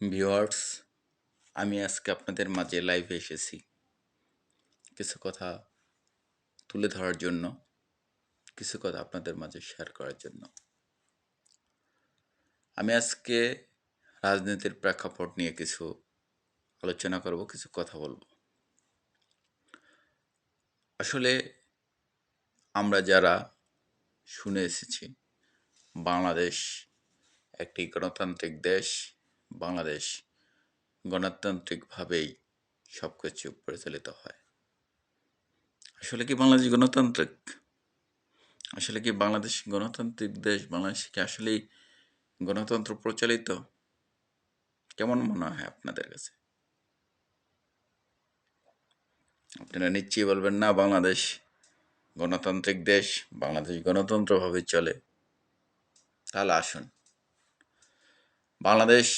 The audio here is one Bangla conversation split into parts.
ভিউয়ার্স, আমি আজকে আপনাদের মাঝে লাইভে এসেছি। কিছু কথা তুলে ধরার জন্য, কিছু কথা আপনাদের মাঝে শেয়ার করার জন্য। আমি আজকে রাজনীতির প্রেক্ষাপট নিয়ে কিছু আলোচনা করব, কিছু কথা বলব। আসলে আমরা যারা শুনে এসেছি, বাংলাদেশ একটি গণতান্ত্রিক দেশ বাংলাদেশ গণতান্ত্রিকভাবেই সব কিছু পরিচালিত হয়। আসলে কি বাংলাদেশ গণতান্ত্রিক? আসলে কি বাংলাদেশ গণতান্ত্রিক দেশ? বাংলাদেশ কি আসলেই গণতন্ত্র প্রচলিত? কেমন মনে হয় আপনাদের কাছে? আপনারা নিশ্চয়ই বলবেন, না, বাংলাদেশ গণতান্ত্রিক দেশ, বাংলাদেশ গণতন্ত্রভাবে চলে। তাহলে আসুন। বাংলাদেশ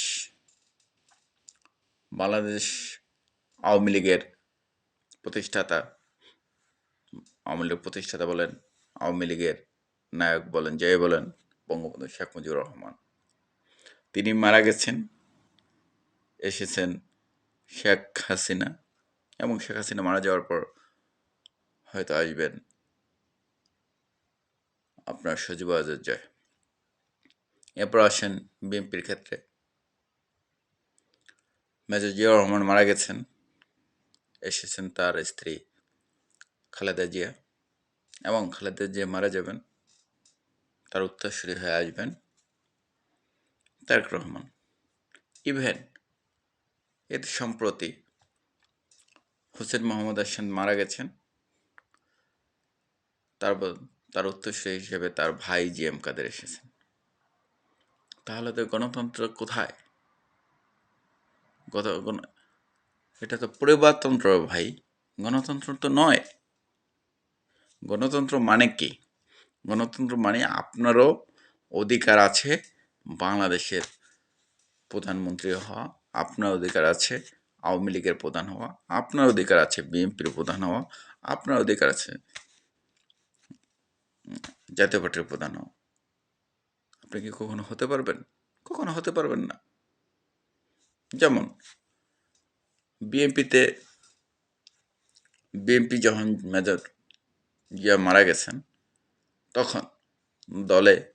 বাংলাদেশ আওয়ামী লীগের প্রতিষ্ঠাতা, আওয়ামী লীগ প্রতিষ্ঠাতা বলেন, আওয়ামী লীগের নায়ক বলেন, জয় বলেন বঙ্গবন্ধু শেখ মুজিবুর রহমান। তিনি মারা গেছেন, এসেছেন শেখ হাসিনা এবং শেখ হাসিনা মারা যাওয়ার পর হয়তো আসবেন আপনার সজীব আজের জয়। এরপর আসেন বিএনপির ক্ষেত্রে। মেজর জিয়াউর রহমান মারা গেছেন, এসেছেন তার স্ত্রী খালেদা জিয়া। এবং খালেদা জিয়া মারা যাবেন, তার উত্তরসূরি হয়ে আসবেন তারেক রহমান। ইভেন এতে সম্প্রতি হোসেন মোহাম্মদ হাসান মারা গেছেন, তারপর তার উত্তরসূরি হিসেবে তার ভাই জি এম কাদের এসেছেন। তাহলে তো গণতন্ত্র কোথায়? গত এটা তো পরিবারতন্ত্র ভাই। গণতন্ত্র তো নয়। গণতন্ত্র মানে কি? গণতন্ত্র মানে আপনারও অধিকার আছে, বাংলাদেশের প্রধানমন্ত্রী হওয়া, আপনার অধিকার আছে, আওয়ামী লীগের প্রধান হওয়া, আপনার অধিকার আছে, বিএনপির প্রধান হওয়া, আপনার অধিকার আছে, জাতীয় পার্টির প্রধান হওয়া। আপনি কি কখনো হতে পারবেন? কখনো হতে পারবেন না। যেমন, বিএনপিতে, বিএনপি যখন মেজর জিয়া মারা গেছেন, তখন দলে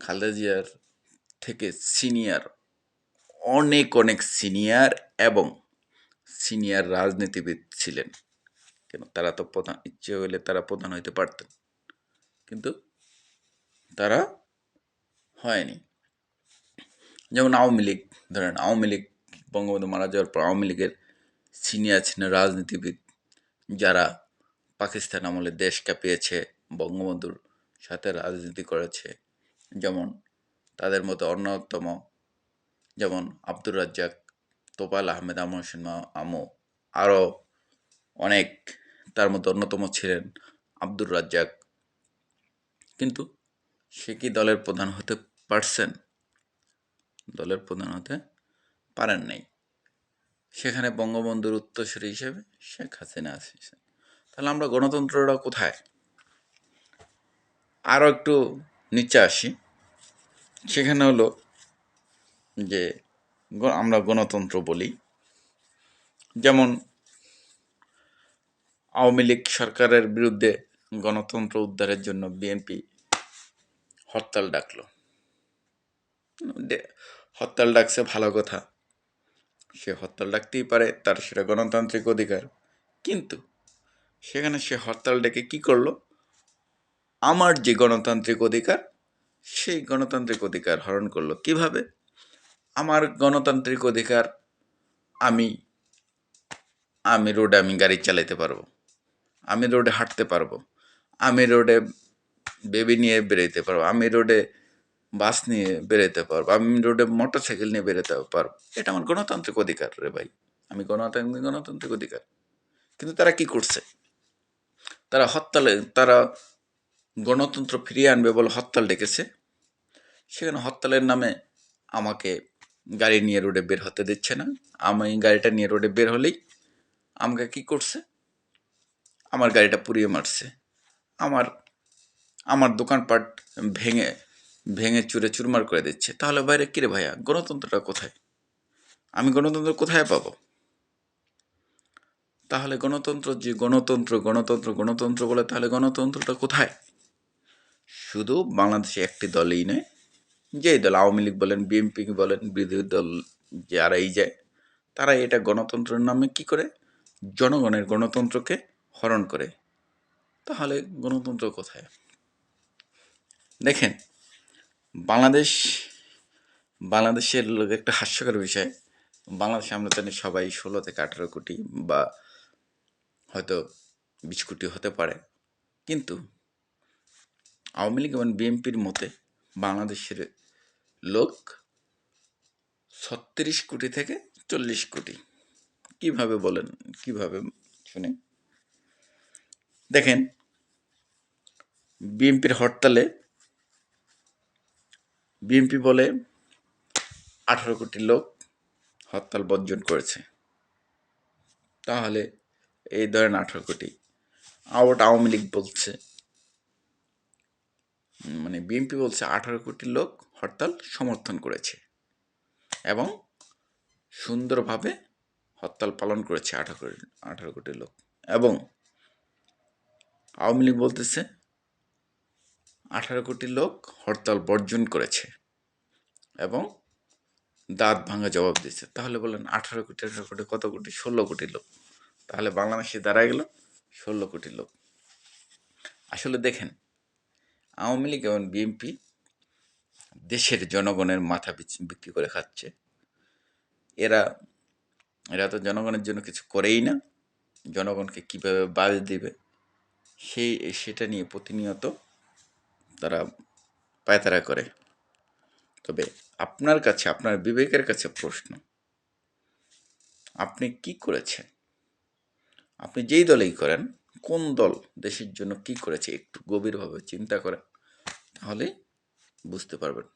খালেদা জিয়ার থেকে সিনিয়র, অনেক অনেক সিনিয়র এবং সিনিয়র রাজনীতিবিদ ছিলেন। কেন? তারা তো প্রধান, ইচ্ছে হলে তারা প্রধান হইতে পারতেন। কিন্তু তারা হয়নি। যেমন আওয়ামী লীগ, ধরেন আওয়ামী লীগ, বঙ্গবন্ধু মারা যাওয়ার পর আওয়ামী লীগের সিনিয়র ছিলেন রাজনীতিবিদ যারা পাকিস্তান আমলে দেশ কাঁপিয়েছে, বঙ্গবন্ধুর সাথে রাজনীতি করেছে, যেমন তাদের মতো অন্যতম, যেমন আব্দুর রাজ্জাক তোপাল আহমেদ, আমর হোসেন আমু, আরও অনেক তার মধ্যে অন্যতম ছিলেন আব্দুর রাজ্জাক। কিন্তু সে কি দলের প্রধান হতে পারছেন দলের প্রধান হতে পারেন নাই। সেখানে বঙ্গবন্ধুর উত্তরসূরি হিসেবে শেখ হাসিনা আসছেন তাহলে আমরা গণতন্ত্রটা কোথায়? আরও একটু নিচে আসি। সেখানে হলো যে আমরা গণতন্ত্র বলি। যেমন আওয়ামী লীগ সরকারের বিরুদ্ধে গণতন্ত্র উদ্ধারের জন্য বিএনপি হরতাল ডাকলো। হরতাল ডাকছে ভালো কথা। সে হরতাল ডাকতেই পারে, তার সেটা গণতান্ত্রিক অধিকার। কিন্তু সেখানে সে হরতাল ডেকে কী করল? আমার যে গণতান্ত্রিক অধিকার, সেই গণতান্ত্রিক অধিকার হরণ করল। কীভাবে? আমার গণতান্ত্রিক অধিকার আমি আমি রোডে আমি গাড়ি চালাতে পারব, আমি রোডে হাঁটতে পারব, আমি রোডে বেবি নিয়ে বেরোতে পারব, আমি রোডে বাস নিয়ে বেরোতে পারব। আমি রোডে মোটর সাইকেল নিয়ে বেরোতে পারব। এটা আমার গণতান্ত্রিক অধিকার রে ভাই। আমি গণতান্ত্রিক গণতান্ত্রিক অধিকার। কিন্তু তারা কি করছে? তারা হরতালে, তারা গণতন্ত্র ফিরিয়ে আনবে বলে হরতাল ডেকেছে। সেখানে হরতালের নামে আমাকে গাড়ি নিয়ে রোডে বের হতে দিচ্ছে না। আমি গাড়িটা নিয়ে রোডে বের হলেই আমাকে কি করছে? আমার গাড়িটা পুড়িয়ে মারছে। আমার আমার দোকানপাট ভেঙে ভেঙে চুরে চুরমার করে দিচ্ছে। তাহলে বাইরে কিরে ভাইয়া? গণতন্ত্রটা কোথায়? আমি গণতন্ত্র কোথায় পাবো? তাহলে গণতন্ত্র যে গণতন্ত্র গণতন্ত্র গণতন্ত্র বলে তাহলে গণতন্ত্রটা কোথায়? শুধু বাংলাদেশে একটি দলই নয়, যেই দল আওয়ামী লীগ বলেন, বিএনপি বলেন, বিরোধী দল যারাই যায়, তারা এটা গণতন্ত্রের নামে কি করে? জনগণের গণতন্ত্রকে হরণ করে। তাহলে গণতন্ত্র কোথায়? দেখেন বাংলাদেশ, বাংলাদেশের লোক একটা হাস্যকর বিষয়। বাংলাদেশে আমরা জানি সবাই ষোলো থেকে আঠেরো কোটি বা হয়তো বিশ কোটি হতে পারে। কিন্তু আওয়ামী লীগ এবং বিএনপির মতে বাংলাদেশের লোক ছত্রিশ কোটি থেকে চল্লিশ কোটি। কীভাবে বলেন, কীভাবে শুনে? দেখেন, বিএনপির হরতালে বিএনপি বলে আঠারো কোটি লোক হরতাল বর্জন করেছে। তাহলে এই ধরেন আঠারো কোটি, আবার আওয়ামী লীগ বলছে মানে বিএনপি বলছে আঠারো কোটি লোক হরতাল সমর্থন করেছে এবং সুন্দরভাবে হরতাল পালন করেছে আঠারো কোটি আঠারো কোটি লোক এবং আওয়ামী লীগ বলতেছে আঠারো কোটি লোক হরতাল বর্জন করেছে এবং দাঁত ভাঙা জবাব দিচ্ছে তাহলে বলেন আঠারো কোটি আঠারো কোটি, কত কোটি? ষোলো কোটি লোক। তাহলে বাংলাদেশে দাঁড়ায় গেল ষোলো কোটি লোক। আসলে দেখেন, আওয়ামী লীগ এবং বিএনপি দেশের জনগণের মাথা বিক্রি করে খাচ্ছে। এরা এরা তো জনগণের জন্য কিছু করেই না। জনগণকে কীভাবে বাজ দিবে? সেই, সেটা নিয়ে প্রতিনিয়ত তারা পায়তারা করে। তবে আপনার কাছে, আপনার বিবেকের কাছে প্রশ্ন, আপনি কি করেছেন? আপনি যেই দলেই করেন, কোন দল দেশের জন্য কি করেছে, একটু গভীরভাবে চিন্তা করেন, তাহলে বুঝতে পারবেন।